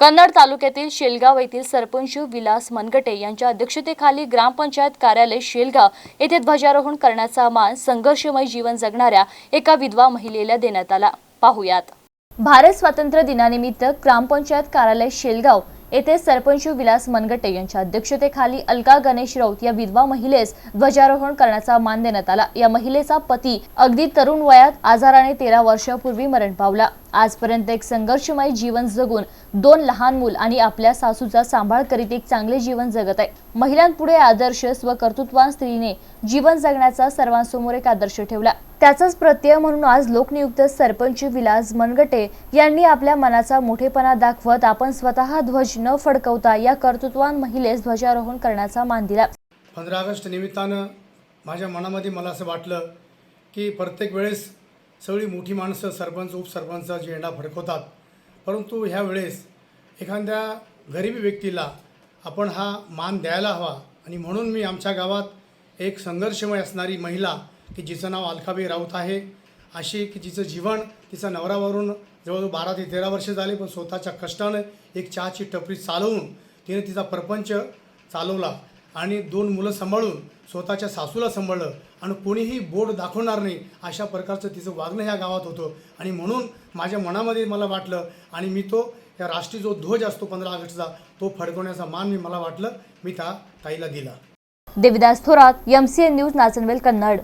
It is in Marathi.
कन्नड तालुक्यातील शेलगाव येथील सरपंच विलास मनगटे यांच्या अध्यक्षतेखाली ग्रामपंचायत कार्यालय शेलगाव येथे ध्वजारोहण करण्याचा मान संघर्षमय जीवन जगणाऱ्या एका विधवा महिलेला देण्यात आला. पाहुयात. भारत स्वातंत्र्य दिनानिमित्त ग्रामपंचायत कार्यालय शेलगाव येथे सरपंच विलास मनगटे यांच्या अध्यक्षतेखाली अलका गणेश राऊत या विधवा महिलेस ध्वजारोहण करण्याचा मान देण्यात आला. या महिलेचा पती अगदी तरुण वयात आजाराने तेरा वर्षापूर्वी मरण पावला. आजपर्यंत एक संघर्षमय जीवन जगून दोन लहान मूल आणि आपल्या सासूचा सांभाळ करीत एक चांगले जीवन जगत आहे. महिलांपुढे आदर्श स्वकर्तृत्वान स्त्रीने जीवन जगण्याचा सर्वांसमोर एक आदर्श ठेवला. त्याचाच प्रत्यय म्हणून आज लोकनियुक्त सरपंच विलास मनगटे यांनी आपल्या मनाचा मोठेपणा दाखवत आपण स्वतः ध्वज न फडकवता या कर्तृत्वान महिलेस ध्वजारोहण करण्याचा मान दिला. पंधरा ऑगस्ट निमित्तानं माझ्या मनामध्ये मला असं वाटलं की प्रत्येक वेळेस सगळी मोठी माणसं सरपंच उपसरपंच झेंडा फडकवतात. परंतु ह्या वेळेस एखाद्या गरीबी व्यक्तीला आपण हा मान द्यायला हवा आणि म्हणून मी आमच्या गावात एक संघर्षमय असणारी महिला की जिचं नाव अलकाबाई राऊत आहे अशी की जिचं जीवन तिचा नवरावरून जवळजवळ बारा ते तेरा वर्ष झाले पण स्वतःच्या कष्टानं एक चहाची टपरी चालवून तिने तिचा प्रपंच चालवला. आणि दोन मुलं सांभाळून स्वतःच्या सासूला सांभाळलं आणि कोणीही बोट दाखवणार नाही अशा प्रकारचं तिचं वागणं ह्या गावात होतं. आणि म्हणून माझ्या मनामध्ये मला वाटलं आणि मी तो या राष्ट्रीय जो ध्वज असतो पंधरा ऑगस्टचा तो फडकवण्याचा मान मी मला वाटलं मी त्या ताईला दिला. Devidas Thorat N news Nachanvel Kannad.